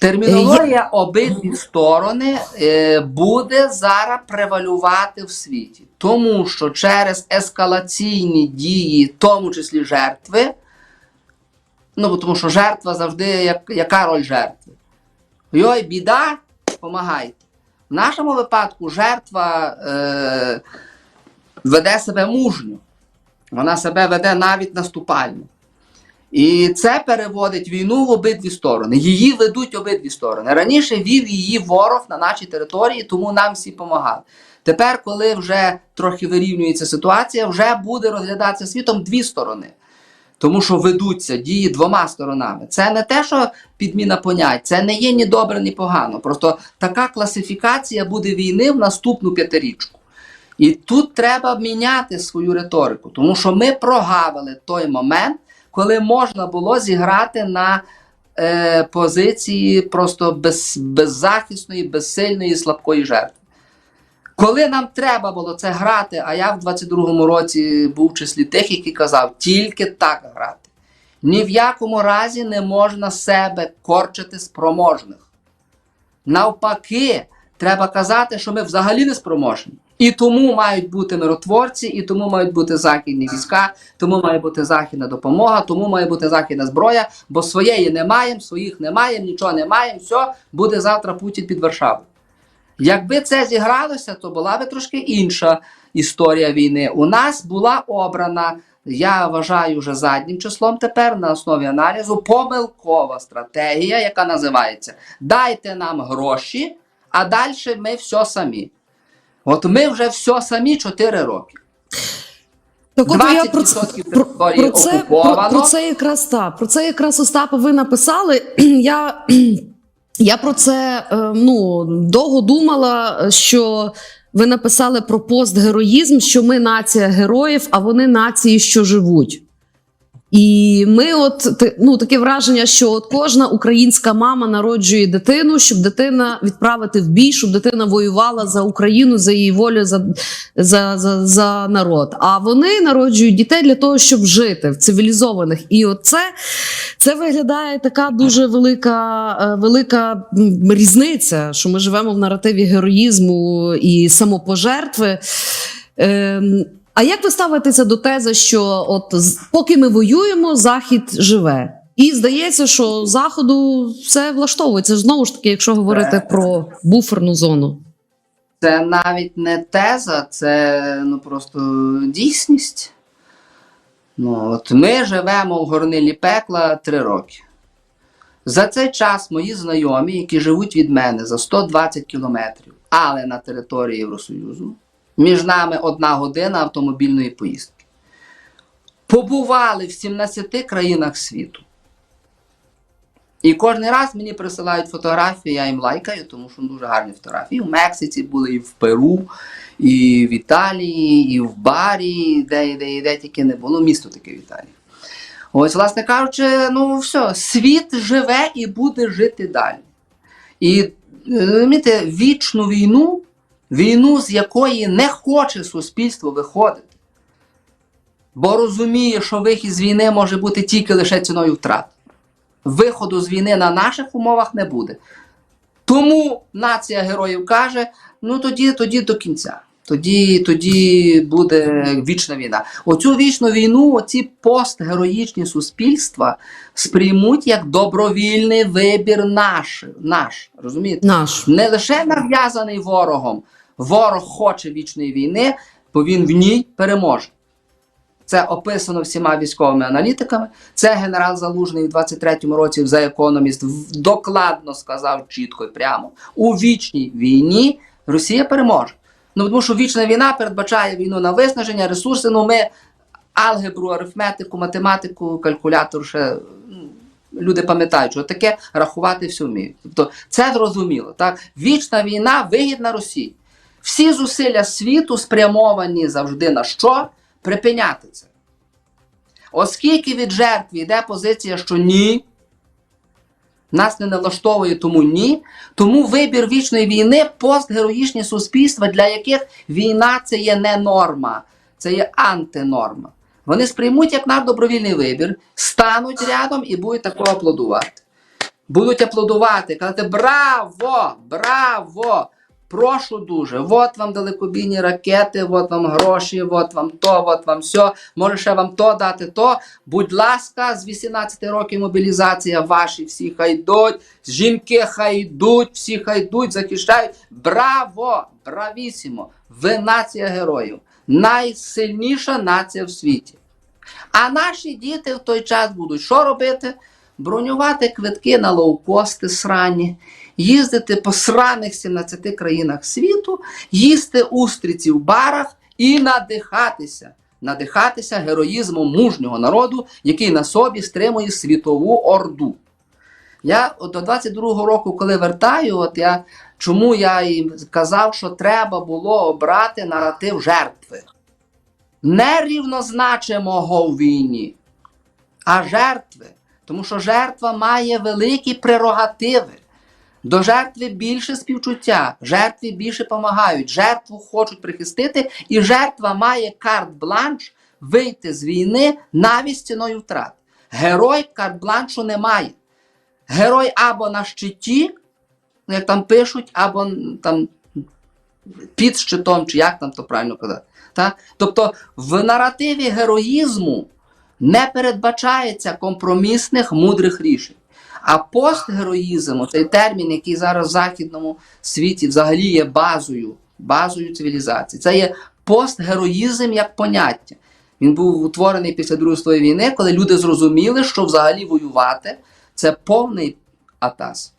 Термінологія обидві сторони е, буде зараз превалювати в світі, тому що через ескалаційні дії, в тому числі жертви, ну тому що жертва завжди, як, яка роль жертви? Йой, біда, помагайте. В нашому випадку жертва е, веде себе мужньо, вона себе веде навіть наступально. І це переводить війну в обидві сторони. Її ведуть обидві сторони. Раніше вів її ворог на нашій території, тому нам всі допомагали. Тепер, коли вже трохи вирівнюється ситуація, вже буде розглядатися світом дві сторони. Тому що ведуться дії двома сторонами. Це не те, що підміна понять, це не є ні добре, ні погано. Просто така класифікація буде війни в наступну п'ятирічку. І тут треба міняти свою риторику, тому що ми прогавили той момент, коли можна було зіграти на е, позиції просто без, беззахисної, безсильної, слабкої жертви. Коли нам треба було це грати, а я в 22-му році був в числі тих, які казав, тільки так грати. Ні в якому разі не можна себе корчити спроможних. Навпаки, треба казати, що ми взагалі не спроможні. І тому мають бути миротворці, і тому мають бути західні війська, тому має бути західна допомога, тому має бути західна зброя, бо своєї не маємо, своїх не маємо, нічого не маємо, все, буде завтра Путін під Варшавою. Якби це зігралося, то була би трошки інша історія війни. У нас була обрана, я вважаю, вже заднім числом тепер на основі аналізу помилкова стратегія, яка називається Дайте нам гроші, а далі ми все самі. От ми вже все самі 4 роки. Так от я про, це- про, про, це, про, про це якраз так. Про це якраз Остапа ви написали. Я, я про це е, ну, довго думала, що ви написали про постгероїзм, що ми нація героїв, а вони нації, що живуть. І ми, от ну, таке враження, що от кожна українська мама народжує дитину, щоб дитина відправити в бій, щоб дитина воювала за Україну, за її волю, за, за, за, за народ. А вони народжують дітей для того, щоб жити в цивілізованих. І от це, це виглядає така дуже велика, е, велика різниця, що ми живемо в наративі героїзму і самопожертви. Ем, а як ви ставитеся до тези, що от поки ми воюємо, Захід живе? І здається, що заходу все влаштовується. Знову ж таки, якщо говорити про буферну зону. Це навіть не теза, це ну просто дійсність. Ну, от ми живемо в горнилі пекла три роки. За цей час мої знайомі, які живуть від мене за 120 кілометрів, але на території Євросоюзу, між нами одна година автомобільної поїздки, побували в 17 країнах світу. І кожен раз мені присилають фотографії, я їм лайкаю, тому що дуже гарні фотографії. І в Мексиці були, і в Перу, і в Італії, і в Барі, де, де, де тільки не було. Місто таке в Італії. Ось, власне кажучи, ну все, світ живе і буде жити далі. І е, розумієте, вічну війну, війну, з якої не хоче суспільство виходити. Бо розуміє, що вихід з війни може бути тільки лише ціною втрат виходу з війни на наших умовах не буде. Тому нація героїв каже: ну тоді, тоді до кінця. Тоді, тоді буде вічна війна. Оцю вічну війну, оці постгероїчні суспільства сприймуть як добровільний вибір наш. наш розумієте? Наш. Не лише нав'язаний ворогом. Ворог хоче вічної війни, бо він в ній переможе. Це описано всіма військовими аналітиками. Це генерал Залужний у 23-му році Economist в- докладно сказав чітко і прямо: у вічній війні Росія переможе. Ну тому що вічна війна передбачає війну на виснаження, ресурси. Ну ми алгебру, арифметику, математику, калькулятор ще ну, люди пам'ятають, що таке рахувати все вміють. Тобто це зрозуміло. Так? Вічна війна вигідна Росії. Всі зусилля світу спрямовані завжди на що? Припиняти це. Оскільки від жертв йде позиція, що ні, нас не налаштовує, тому ні. Тому вибір вічної війни постгероїчні суспільства, для яких війна це є не норма, це є антинорма. Вони сприймуть як наш добровільний вибір, стануть рядом і будуть такого аплодувати. будуть аплодувати, казати Браво! Браво! Прошу дуже, от вам далекобійні ракети, от вам гроші, от вам то, от вам все. Може ще вам то дати, то. Будь ласка, з 18 років мобілізація ваші всі хай йдуть, жінки хай йдуть, всі хай йдуть, захищають. Браво! Бравісімо! Ви нація героїв, найсильніша нація в світі. А наші діти в той час будуть що робити? Бронювати квитки на лоукости срані, їздити по сраних 17 країнах світу, їсти устриці в барах і надихатися. Надихатися героїзмом мужнього народу, який на собі стримує світову орду. Я от до 22-го року, коли вертаю, от я, чому я їм казав, що треба було обрати наратив жертви. Не рівнозначимого в війні, а жертви. Тому що жертва має великі прерогативи. До жертви більше співчуття, жертві більше допомагають, жертву хочуть прихистити, і жертва має карт-бланш вийти з війни навіть ціною втрат. Герой карт-бланшу не має. Герой або на щиті, як там пишуть, або там під щитом, чи як там то правильно казати. Та? Тобто в наративі героїзму не передбачається компромісних мудрих рішень. А постгероїзм, цей термін, який зараз в західному світі взагалі є базою, базою цивілізації, це є постгероїзм як поняття. Він був утворений після Другої світової війни, коли люди зрозуміли, що взагалі воювати це повний атас.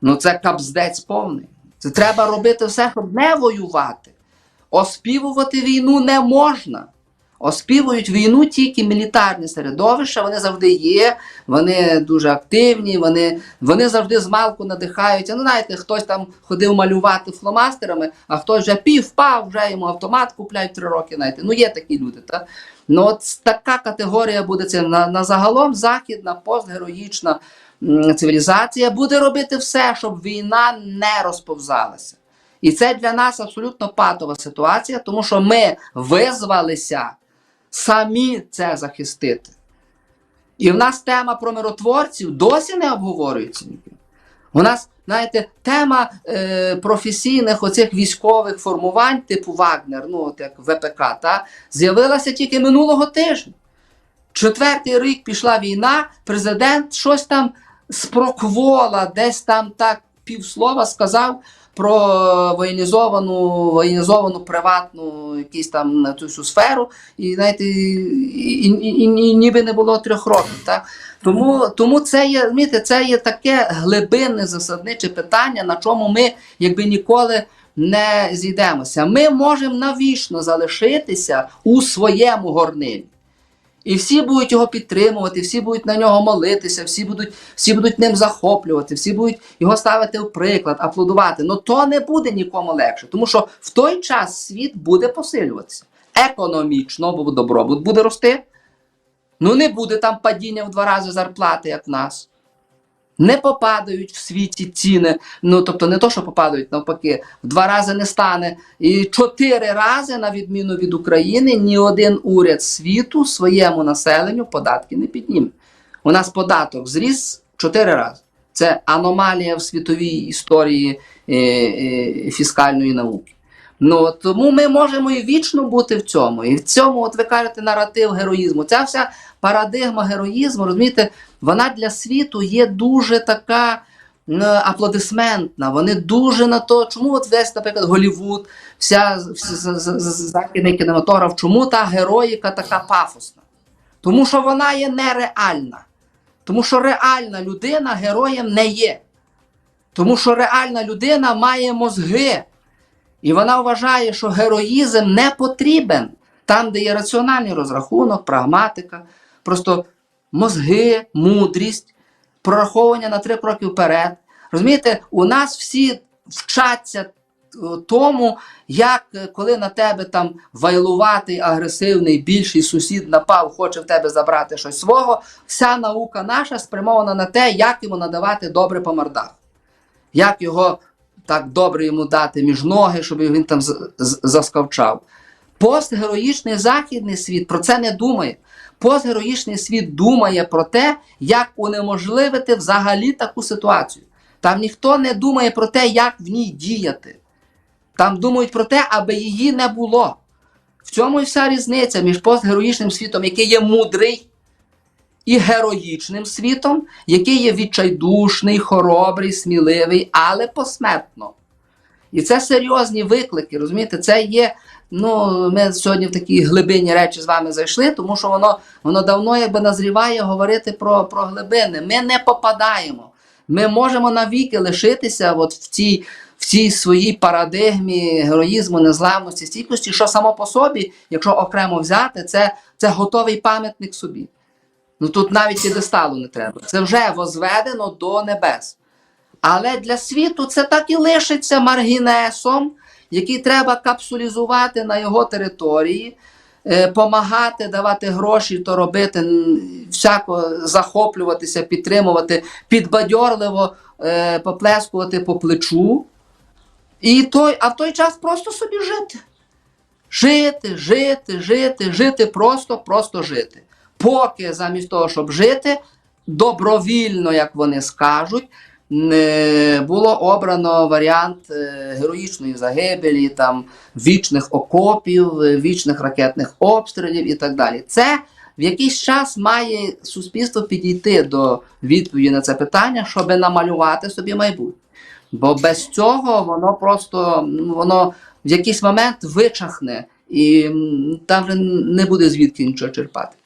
Ну це капздець повний. Це треба робити все, щоб не воювати. Оспівувати війну не можна. Оспівують війну тільки мілітарні середовища, вони завжди є, вони дуже активні, вони, вони завжди з малку надихаються. Ну, знаєте, хтось там ходив малювати фломастерами, а хтось вже пів впав, вже йому автомат купляють три роки. Знаєте. Ну, є такі люди. Та? Ну, от така категорія буде це на, на загалом західна, постгероїчна цивілізація буде робити все, щоб війна не розповзалася. І це для нас абсолютно патова ситуація, тому що ми визвалися самі це захистити. І в нас тема про миротворців досі не обговорюється. У нас, знаєте, тема е, професійних оцих військових формувань, типу Вагнер, ну от як ВПК, та, з'явилася тільки минулого тижня. Четвертий рік пішла війна, президент щось там спроквола, десь там так півслова сказав про воєнізовану, воєнізовану приватну якісь там на цю всю сферу, і знаєте, і, і, і, і ніби не було трьох років. Так? Тому, тому це є, розумієте, це є таке глибинне засадниче питання, на чому ми якби ніколи не зійдемося. Ми можемо навічно залишитися у своєму горнилі. І всі будуть його підтримувати, всі будуть на нього молитися, всі будуть, всі будуть ним захоплювати, всі будуть його ставити в приклад, аплодувати. Ну то не буде нікому легше, тому що в той час світ буде посилюватися. Економічно, бо добробут буде рости. Ну не буде там падіння в два рази зарплати, як в нас. Не попадають в світі ціни. Ну тобто не то, що попадають навпаки, в два рази не стане. І чотири рази, на відміну від України, ні один уряд світу своєму населенню податки не підніме. У нас податок зріс чотири рази. Це аномалія в світовій історії е, е, фіскальної науки. Ну тому ми можемо і вічно бути в цьому. І в цьому, от ви кажете, наратив героїзму. Ця вся парадигма героїзму, розумієте, вона для світу є дуже така аплодисментна. Вони дуже на то, чому от весь, наприклад, Голівуд, вся, західний кінематограф, чому та героїка така пафосна? Тому що вона є нереальна. Тому що реальна людина героєм не є. Тому що реальна людина має мозги. І вона вважає, що героїзм не потрібен там, де є раціональний розрахунок, прагматика, просто мозги, мудрість, прораховування на три кроки вперед. Розумієте, у нас всі вчаться е, тому, як е, коли на тебе там вайлуватий, агресивний, більший сусід напав, хоче в тебе забрати щось свого, вся наука наша спрямована на те, як йому надавати добре по мордах. Як його так добре йому дати між ноги, щоб він там заскавчав. Постгероїчний західний світ про це не думає. Постгероїчний світ думає про те, як унеможливити взагалі таку ситуацію. Там ніхто не думає про те, як в ній діяти. Там думають про те, аби її не було. В цьому і вся різниця між постгероїчним світом, який є мудрий, і героїчним світом, який є відчайдушний, хоробрий, сміливий, але посмертно. І це серйозні виклики, розумієте? Це є. Ну, ми сьогодні в такі глибинні речі з вами зайшли, тому що воно, воно давно якби назріває говорити про, про глибини. Ми не попадаємо. Ми можемо навіки лишитися от в цій, в цій своїй парадигмі героїзму, незламності, стійкості, що само по собі, якщо окремо взяти, це, це готовий пам'ятник собі. Ну тут навіть підесталу не треба. Це вже возведено до небес. Але для світу це так і лишиться маргінесом, який треба капсулізувати на його території, е, помагати, давати гроші, то робити, всяко захоплюватися, підтримувати, підбадьорливо е, поплескувати по плечу. І той, а в той час просто собі жити. Жити, жити, жити, жити, просто, просто жити. Поки замість того, щоб жити, добровільно, як вони скажуть, було обрано варіант е, героїчної загибелі, там, вічних окопів, е, вічних ракетних обстрілів і так далі. Це в якийсь час має суспільство підійти до відповіді на це питання, щоб намалювати собі майбутнє. Бо без цього воно просто воно в якийсь момент вичахне і там вже не буде звідки нічого черпати.